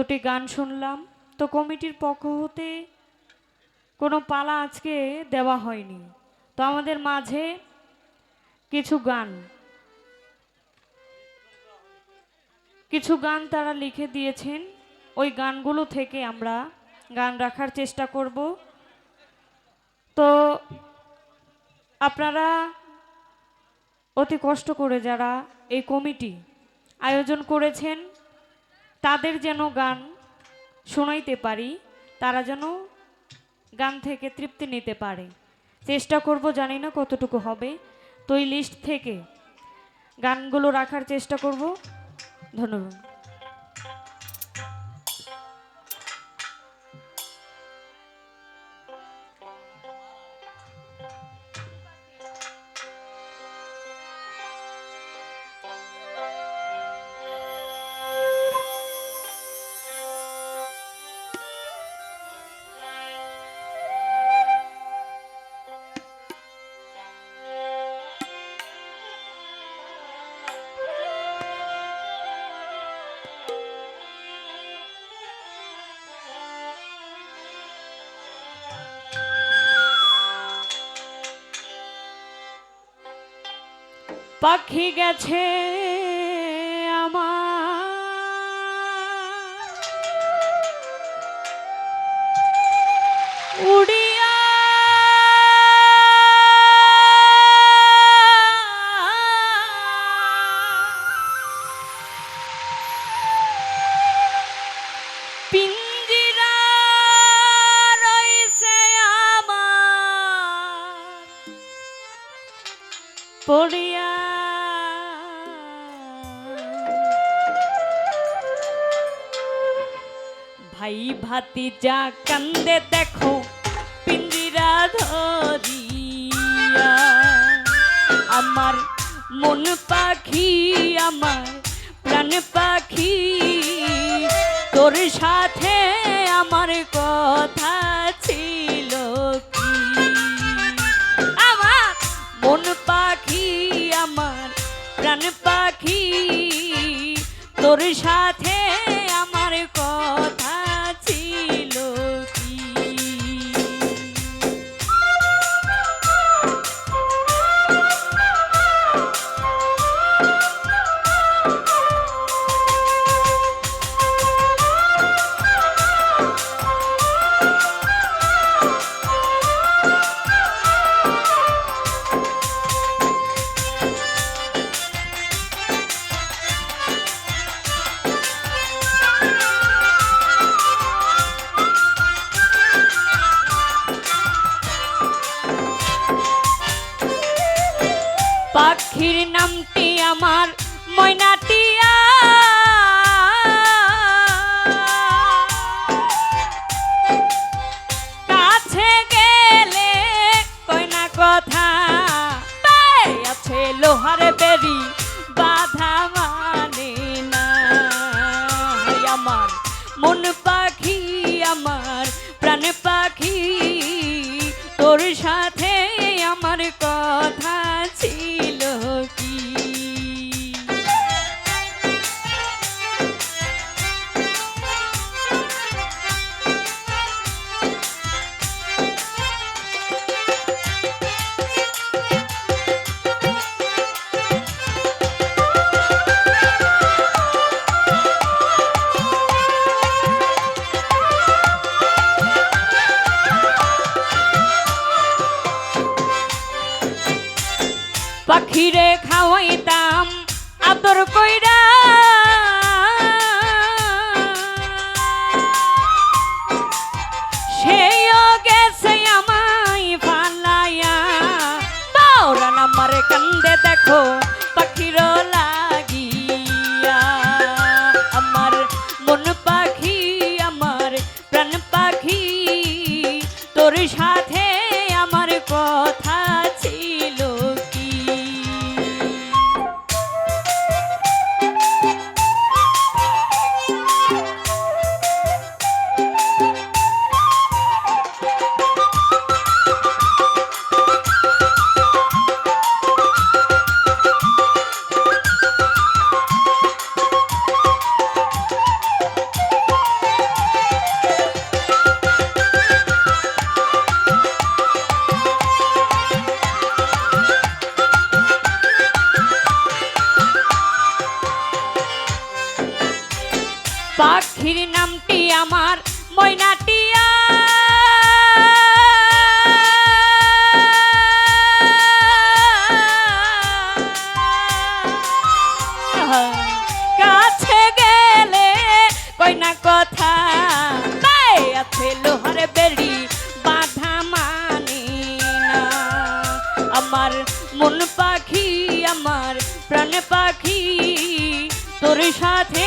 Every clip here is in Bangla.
দুটি গান শুনলাম। তো কমিটির পক্ষ হতে কোনো পালা আজকে দেওয়া হয়নি। তো আমাদের মাঝে কিছু গান। কিছু গান তারা লিখে দিয়েছেন। ওই গানগুলো থেকে আমরা গান রাখার চেষ্টা করব। তো আপনারা অতি কষ্ট করে যারা এই কমিটি আয়োজন করেছেন তাদের যেন গান শোনাইতে পারি, তারা যেন গান থেকে তৃপ্তি নিতে পারে। চেষ্টা করব, জানি না কতটুকু হবে। তো এই লিস্ট থেকে গানগুলো রাখার চেষ্টা করব। ধন্যবাদ। পাখি গেছে আমার। উড়িয়া পড়িয়া। ভাই ভাতি যা কান্দে দেখো, পিঞ্জিরা ধরিয়া। আমার মন পাখি, আমার প্রাণ পাখি, তোর সাথে আমার কথা ছিল। পাখি তোর সাথে পাখির নামটি আমার ময়নাটিয়া পাখিরে খাওয়াইতাম আদর কইরা পাখির নামটি আমার ময়নাটিয়া কাছে গেলে কইনা কথা। তাই আছে লোহার বেড়ি বাধা মানি না। আমার মন পাখি, আমার প্রাণ পাখি, তোর সাথে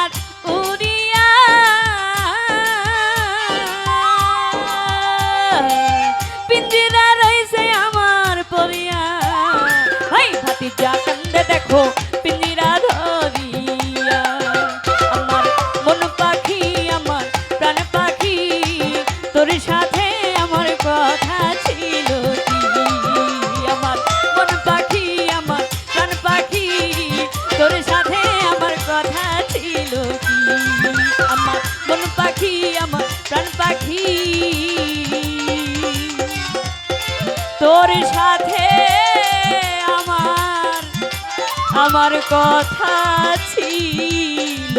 তোর সাথে আমার আমার কথা ছিল।